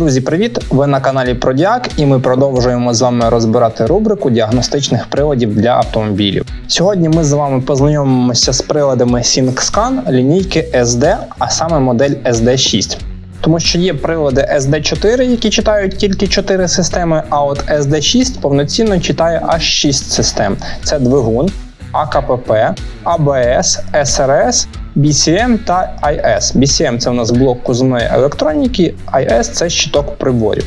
Друзі, привіт! Ви на каналі Продіак, і ми продовжуємо з вами розбирати рубрику діагностичних приладів для автомобілів. Сьогодні ми з вами познайомимося з приладами SyncScan лінійки SD, а саме модель SD6. Тому що є прилади SD4, які читають тільки 4 системи, а от SD6 повноцінно читає аж 6 систем: це двигун, АКПП, АБС, СРС, BCM та IS. BCM це у нас блок кузовної електроніки, IS це щиток приборів.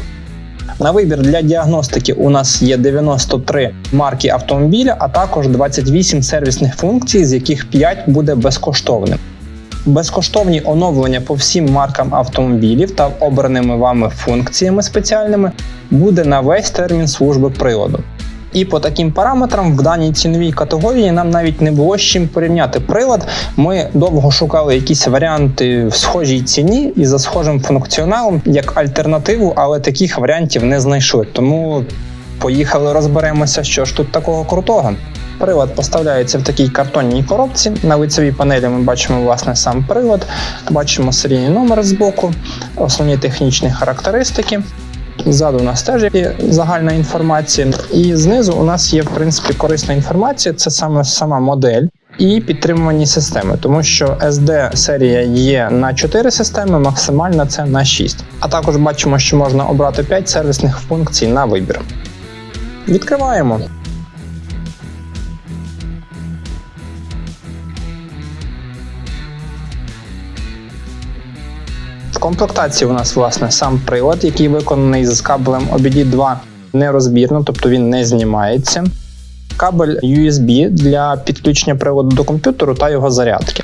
На вибір для діагностики у нас є 93 марки автомобіля, а також 28 сервісних функцій, з яких 5 буде безкоштовним. Безкоштовні оновлення по всім маркам автомобілів та обраними вами функціями спеціальними буде на весь термін служби приладу. І по таким параметрам в даній ціновій категорії нам навіть не було з чим порівняти прилад. Ми довго шукали якісь варіанти в схожій ціні і за схожим функціоналом як альтернативу, але таких варіантів не знайшли. Тому поїхали розберемося, що ж тут такого крутого. Прилад поставляється в такій картонній коробці. На лицевій панелі ми бачимо власне сам прилад, бачимо серійний номер з боку, основні технічні характеристики. Ззаду у нас теж є загальна інформація, і знизу у нас є в принципі корисна інформація. Це саме сама модель і підтримувані системи, тому що SD серія є на 4 системи, максимальна це на 6. А також бачимо, що можна обрати 5 сервісних функцій на вибір. Відкриваємо. Комплектації у нас власне сам прилад, який виконаний з кабелем OBD2 нерозбірно, тобто він не знімається. Кабель USB для підключення приладу до комп'ютеру та його зарядки.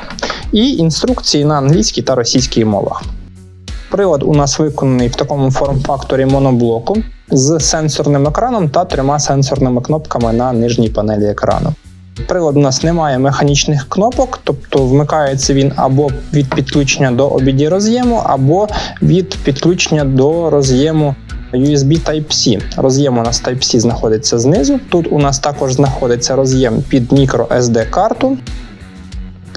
І інструкції на англійській та російській мовах. Прилад у нас виконаний в такому форм-факторі моноблоку з сенсорним екраном та трьома сенсорними кнопками на нижній панелі екрану. Прилад у нас не має механічних кнопок, тобто вмикається він або від підключення до OBD роз'єму, або від підключення до роз'єму USB Type-C. Роз'єм у нас Type-C знаходиться знизу. Тут у нас також знаходиться роз'єм під microSD карту.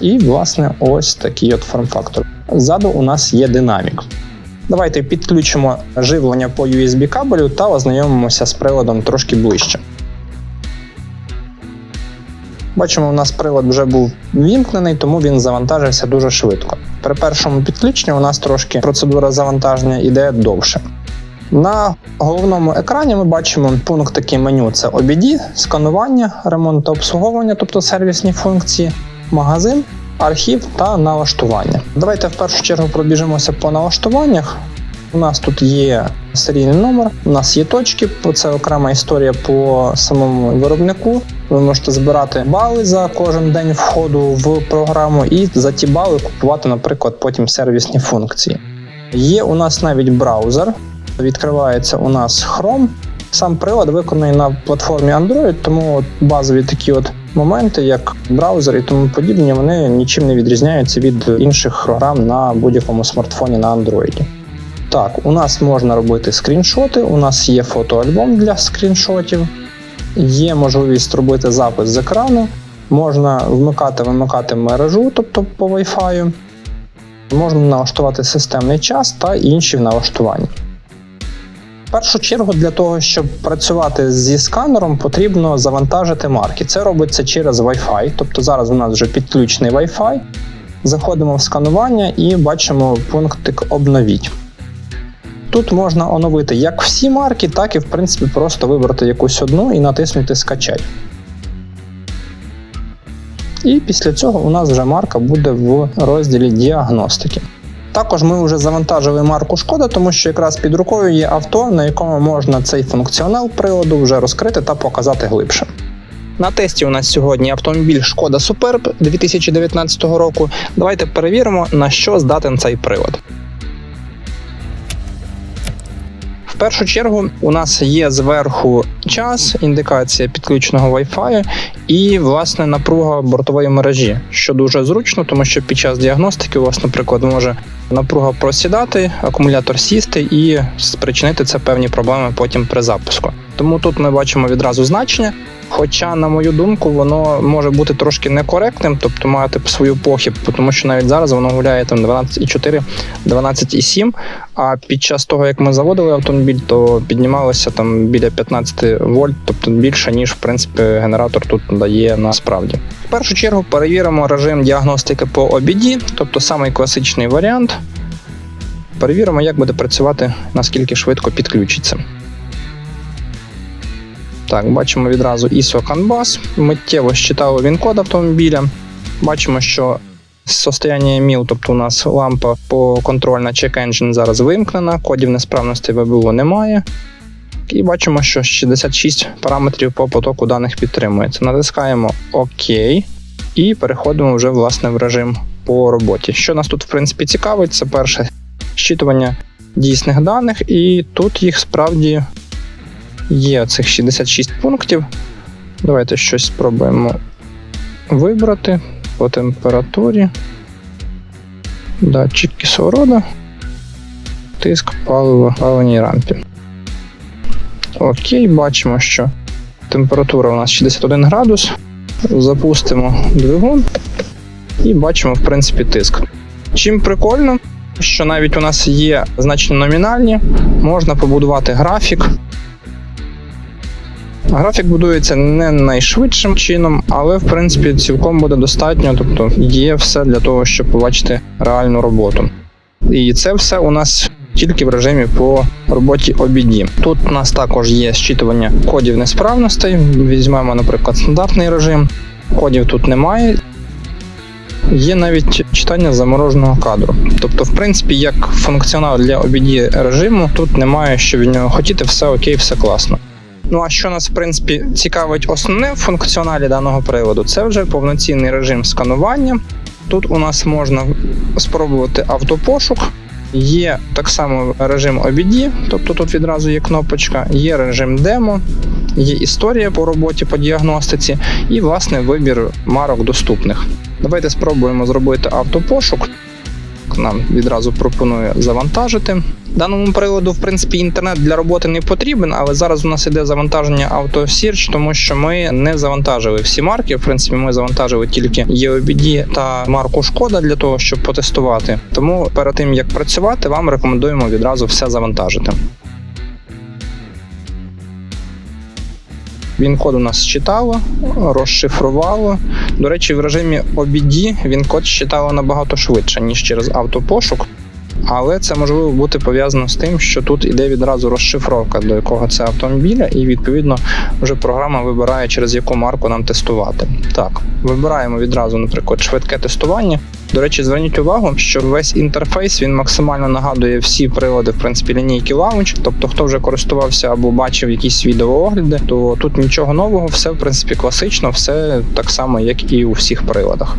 І, власне, ось такий от форм-фактор. Ззаду у нас є динамік. Давайте підключимо живлення по USB кабелю та ознайомимося з приладом трошки ближче. Бачимо, у нас прилад вже був вімкнений, тому він завантажився дуже швидко. При першому підключенні у нас трошки процедура завантаження йде довше. На головному екрані ми бачимо пункт такий меню: це OBD, сканування, ремонт та обслуговування, тобто сервісні функції, магазин, архів та налаштування. Давайте в першу чергу пробіжимося по налаштуваннях. У нас тут є серійний номер, у нас є точки, це окрема історія по самому виробнику. Ви можете збирати бали за кожен день входу в програму, і за ті бали купувати, наприклад, потім сервісні функції. Є у нас навіть браузер, відкривається у нас Chrome. Сам прилад виконаний на платформі Android, тому базові такі от моменти, як браузер і тому подібні, вони нічим не відрізняються від інших програм на будь-якому смартфоні на Android. Так, у нас можна робити скріншоти, у нас є фотоальбом для скріншотів, є можливість робити запис з екрану, можна вмикати-вимикати мережу, тобто по Wi-Fi, можна налаштувати системний час та інші налаштування. В першу чергу для того, щоб працювати зі сканером, потрібно завантажити марки. Це робиться через Wi-Fi, тобто зараз у нас вже підключений Wi-Fi. Заходимо в сканування і бачимо пунктик Обновіть. Тут можна оновити як всі марки, так і в принципі просто вибрати якусь одну і натиснути Скачай. І після цього у нас вже марка буде в розділі діагностики. Також ми вже завантажили марку шкода, тому що якраз під рукою є авто, на якому можна цей функціонал приладу вже розкрити та показати глибше. На тесті у нас сьогодні автомобіль Шкода Superb 2019 року. Давайте перевіримо, на що здатен цей прилад. Першу чергу у нас є зверху час, індикація підключеного Wi-Fi і власне напруга бортової мережі, що дуже зручно, тому що під час діагностики у вас, наприклад, може напруга просідати, акумулятор сісти і спричинити це певні проблеми потім при запуску. Тому тут ми бачимо відразу значення. Хоча, на мою думку, воно може бути трошки некоректним, тобто мати свою похиб, тому що навіть зараз воно гуляє там 12,4, 12,7. А під час того, як ми заводили автомобіль, то піднімалося там біля 15 вольт, тобто більше, ніж в принципі генератор тут дає насправді. В першу чергу перевіримо режим діагностики по обіді, тобто самий класичний варіант. Перевіримо, як буде працювати, наскільки швидко підключиться. Так, бачимо відразу ISO CAN-BUS. Миттєво щитало він код автомобіля. Бачимо, що состояння МІЛ, тобто у нас лампа по контроль на Check Engine зараз вимкнена, кодів несправності ВБУ немає. І бачимо, що 66 параметрів по потоку даних підтримується. Натискаємо ОК і переходимо вже власне в режим по роботі. Що нас тут в принципі цікавить, це перше щитування дійсних даних, і тут їх справді є цих 66 пунктів. Давайте щось спробуємо вибрати по температурі. Датчик кислорода, тиск палива паливній рампі. Окей, бачимо, що температура у нас 61 градус. Запустимо двигун і бачимо, в принципі, тиск. Чим прикольно, що навіть у нас є значення номінальні, можна побудувати графік. Графік будується не найшвидшим чином, але в принципі цілком буде достатньо, тобто є все для того, щоб побачити реальну роботу. І це все у нас тільки в режимі по роботі OBD. Тут у нас також є зчитування кодів несправностей. Візьмемо, наприклад, стандартний режим. Кодів тут немає. Є навіть читання замороженого кадру. Тобто, в принципі, як функціонал для OBD режиму, тут немає що від нього хотіти, все окей, все класно. Ну а що нас в принципі цікавить основне в функціоналі даного приладу, це вже повноцінний режим сканування. Тут у нас можна спробувати автопошук. Є так само режим OBD, тобто тут відразу є кнопочка, є режим демо, є історія по роботі по діагностиці і власне вибір марок доступних. Давайте спробуємо зробити автопошук. Нам відразу пропонує завантажити. Даному приладу, в принципі, інтернет для роботи не потрібен, але зараз у нас іде завантаження AutoSearch, тому що ми не завантажили всі марки. В принципі, ми завантажили тільки EOBD та марку Шкода для того, щоб потестувати. Тому перед тим як працювати, вам рекомендуємо відразу все завантажити. Він код у нас читало, розшифрувало. До речі, в режимі OBD він код читало набагато швидше, ніж через автопошук. Але це можливо бути пов'язано з тим, що тут іде відразу розшифровка, до якого це автомобіля, і відповідно вже програма вибирає, через яку марку нам тестувати. Так, вибираємо відразу, наприклад, швидке тестування. До речі, зверніть увагу, що весь інтерфейс він максимально нагадує всі прилади, в принципі, лінійки Launch. Тобто, хто вже користувався або бачив якісь відеоогляди, то тут нічого нового, все в принципі класично, все так само, як і у всіх приладах.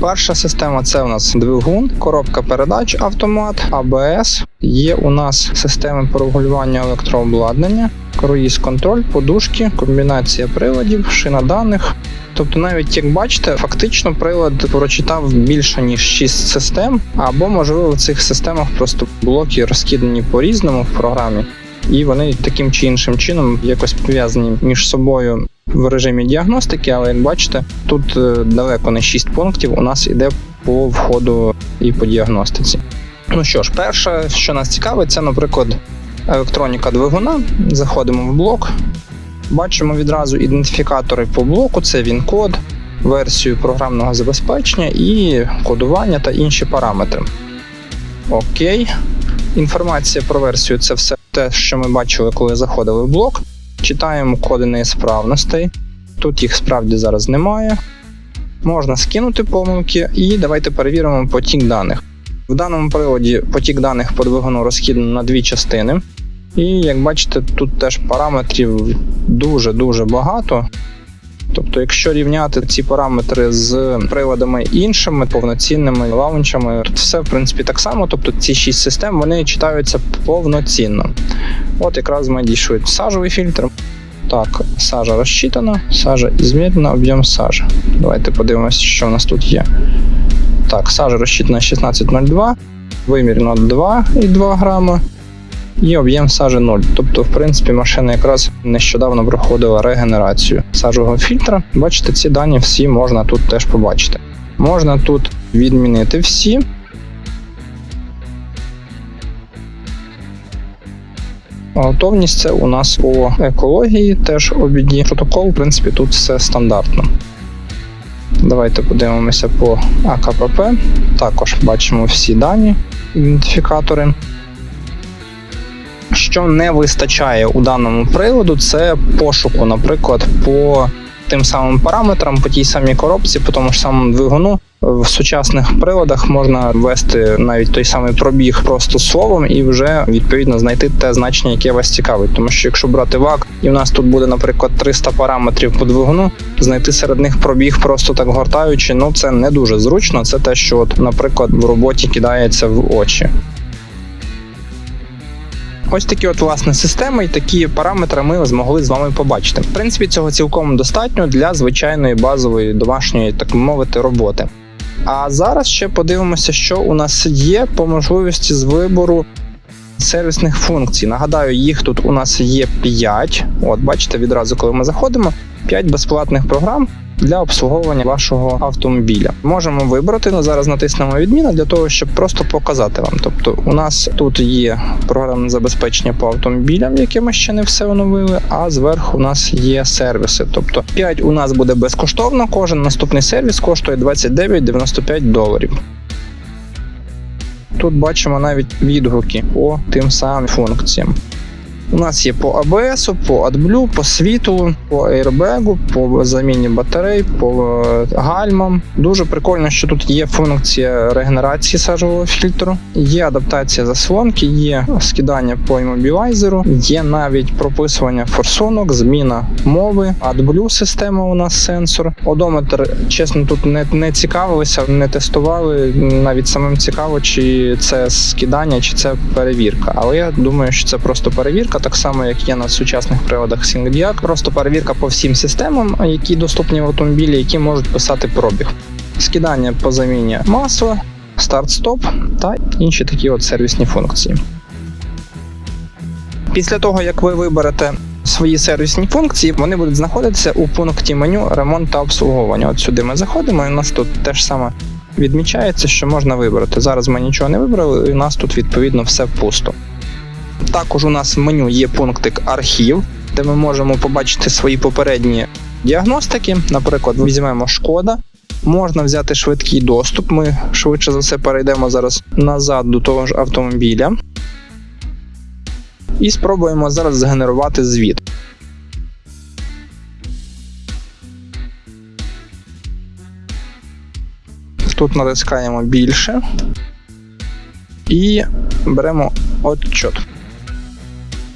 Перша система це у нас двигун, коробка передач, автомат, АБС. Є у нас системи порегулювання електрообладнання, круїз контроль, подушки, комбінація приладів, шина даних. Тобто, навіть як бачите, фактично прилад прочитав більше ніж 6 систем, або можливо в цих системах просто блоки розкидані по різному в програмі, і вони таким чи іншим чином якось пов'язані між собою в режимі діагностики, але як бачите, тут е, далеко не 6 пунктів. У нас іде по входу і по діагностиці. Ну що ж, перше, що нас цікавить, це, наприклад, електроніка двигуна. Заходимо в блок, бачимо відразу ідентифікатори по блоку, це він код, версію програмного забезпечення і кодування та інші параметри. Окей. Інформація про версію це все те, що ми бачили, коли заходили в блок. Читаємо коди несправностей. Тут їх справді зараз немає. Можна скинути помилки і давайте перевіримо потік даних. В даному приладі потік даних по двигуну розхідно на дві частини. І як бачите, тут теж параметрів дуже-дуже багато. Тобто, якщо рівняти ці параметри з приладами іншими, повноцінними лаунчами, тут все в принципі так само. Тобто ці шість систем вони читаються повноцінно. От якраз ми дійшли сажовий фільтр. Так, сажа розчитана, сажа ізмірена, об'єм сажа. Давайте подивимося, що в нас тут є. Так, сажа розчитана 16,02, вимірено 2,2 грама. і об'єм сажі 0. Тобто, в принципі, машина якраз нещодавно проходила регенерацію сажового фільтра. Бачите, ці дані всі можна тут теж побачити. Можна тут відмінити всі. Готовність це у нас по екології, теж обіді. Протокол, в принципі, тут все стандартно. Давайте подивимося по АКПП. Також бачимо всі дані, ідентифікатори. Що не вистачає у даному приводу, це пошуку, наприклад, по тим самим параметрам, по тій самій коробці, по тому ж самому двигуну. В сучасних приладах можна ввести навіть той самий пробіг просто словом і вже відповідно знайти те значення, яке вас цікавить. Тому що якщо брати ВАК, і в нас тут буде, наприклад, 300 параметрів по двигуну, знайти серед них пробіг просто так гортаючи, ну це не дуже зручно. Це те, що, от, наприклад, в роботі кидається в очі. Ось такі от власне системи і такі параметри ми змогли з вами побачити. В принципі, цього цілком достатньо для звичайної базової домашньої, так мовити, роботи. А зараз ще подивимося, що у нас є по можливості з вибору сервісних функцій. Нагадаю, їх тут у нас є 5. От, бачите, відразу, коли ми заходимо, 5 безплатних програм для обслуговування вашого автомобіля. Можемо вибрати, ну, зараз натиснемо відміна для того, щоб просто показати вам. Тобто, у нас тут є програмне забезпечення по автомобілям, яке ми ще не все оновили. А зверху у нас є сервіси. Тобто 5 у нас буде безкоштовно. Кожен наступний сервіс коштує 29,95 доларів. Тут бачимо навіть відгуки по тим самим функціям. У нас є по ABS, по AdBlue, по світлу, по airbag, по заміні батарей, по е, гальмам. Дуже прикольно, що тут є функція регенерації сажового фільтру, є адаптація заслонки, є скидання по іммобілайзеру, є навіть прописування форсунок, зміна мови, AdBlue система у нас сенсор. Одометр, чесно, тут не, не цікавилися, не тестували. Навіть самим цікаво, чи це скидання, чи це перевірка. Але я думаю, що це просто перевірка так само, як є на сучасних приладах SingDiac. Просто перевірка по всім системам, які доступні в автомобілі, які можуть писати пробіг. Скидання по заміні масла, старт-стоп та інші такі от сервісні функції. Після того, як ви виберете свої сервісні функції, вони будуть знаходитися у пункті меню ремонт та обслуговування. От сюди ми заходимо, і у нас тут теж саме відмічається, що можна вибрати. Зараз ми нічого не вибрали, і у нас тут відповідно все пусто. Також у нас в меню є пунктик архів, де ми можемо побачити свої попередні діагностики. Наприклад, візьмемо шкода. Можна взяти швидкий доступ. Ми швидше за все перейдемо зараз назад до того ж автомобіля. І спробуємо зараз згенерувати звіт. Тут натискаємо більше і беремо отчет.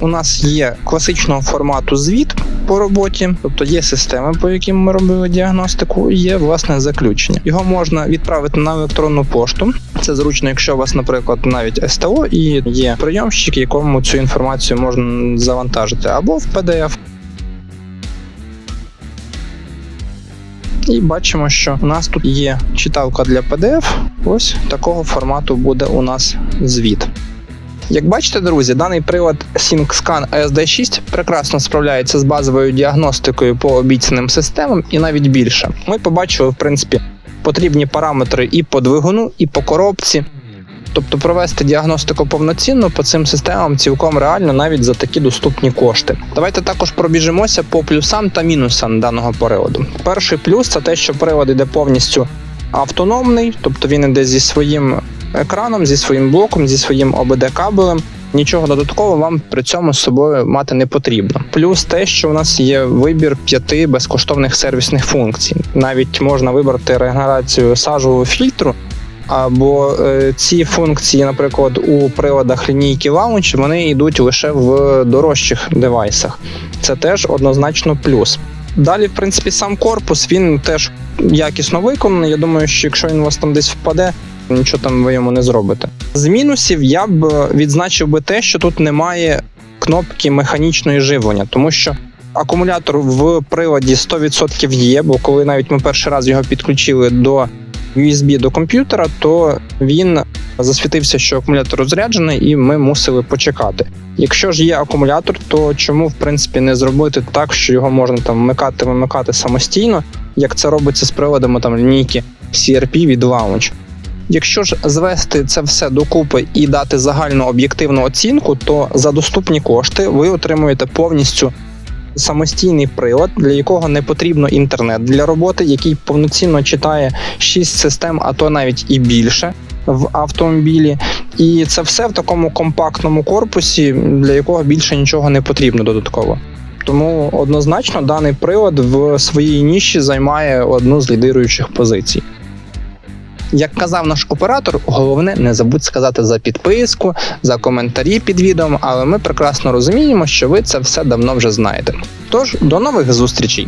У нас є класичного формату звіт по роботі, тобто є системи, по яким ми робили діагностику, і є власне заключення. Його можна відправити на електронну пошту. Це зручно, якщо у вас, наприклад, навіть СТО і є прийомщик, якому цю інформацію можна завантажити, або в PDF. І бачимо, що у нас тут є читалка для PDF. Ось такого формату буде у нас звіт. Як бачите, друзі, даний прилад SyncScan ASD6 прекрасно справляється з базовою діагностикою по обіцяним системам і навіть більше. Ми побачили, в принципі, потрібні параметри і по двигуну, і по коробці. Тобто провести діагностику повноцінно по цим системам цілком реально навіть за такі доступні кошти. Давайте також пробіжимося по плюсам та мінусам даного приладу. Перший плюс це те, що прилад іде повністю автономний, тобто він іде зі своїм екраном, зі своїм блоком, зі своїм обд кабелем. Нічого додаткового вам при цьому з собою мати не потрібно. Плюс те, що у нас є вибір п'яти безкоштовних сервісних функцій. Навіть можна вибрати регенерацію сажового фільтру. Або е, ці функції, наприклад, у приладах лінійки Launch, вони йдуть лише в дорожчих девайсах. Це теж однозначно плюс. Далі, в принципі, сам корпус він теж якісно виконаний. Я думаю, що якщо він у вас там десь впаде, нічого там ви йому не зробите. З мінусів я б відзначив би те, що тут немає кнопки механічної живлення, тому що акумулятор в приладі 100% є, бо коли навіть ми перший раз його підключили до USB до комп'ютера, то він засвітився, що акумулятор розряджений, і ми мусили почекати. Якщо ж є акумулятор, то чому в принципі не зробити так, що його можна там вмикати, вимикати самостійно, як це робиться з приладами там лінійки CRP від Launch. Якщо ж звести це все докупи і дати загальну об'єктивну оцінку, то за доступні кошти ви отримуєте повністю самостійний прилад, для якого не потрібно інтернет для роботи, який повноцінно читає 6 систем, а то навіть і більше в автомобілі. І це все в такому компактному корпусі, для якого більше нічого не потрібно додатково. Тому однозначно даний прилад в своїй ніші займає одну з лідируючих позицій. Як казав наш оператор, головне не забудь сказати за підписку, за коментарі під відео, але ми прекрасно розуміємо, що ви це все давно вже знаєте. Тож до нових зустрічей!